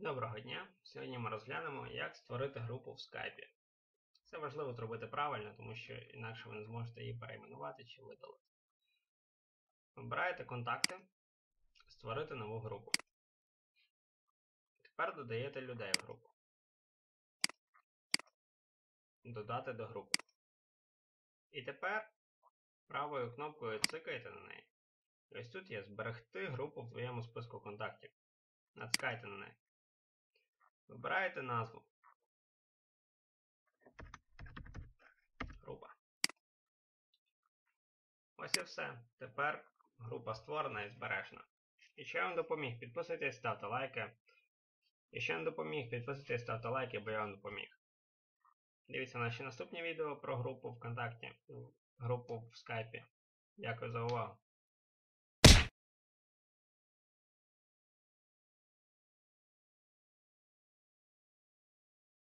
Доброго дня! Сьогодні ми розглянемо, як створити групу в скайпі. Це важливо зробити правильно, тому що інакше ви не зможете її перейменувати чи видалити. Вибираєте контакти, створити нову групу. Тепер додаєте людей в групу. Додати до групи. І тепер правою кнопкою цикаєте на неї. Ось тут є зберегти групу в твоєму списку контактів. Натискайте на неї. Вибираєте назву. Група. Ось і все. Тепер група створена і збережена. Якщо я вам допоміг, підписуйтесь, ставте лайки. Якщо я вам допоміг, підписуйтесь, ставте лайки, бо я вам допоміг. Дивіться наші наступні відео про групу ВКонтакті, групу в скайпі. Дякую за увагу.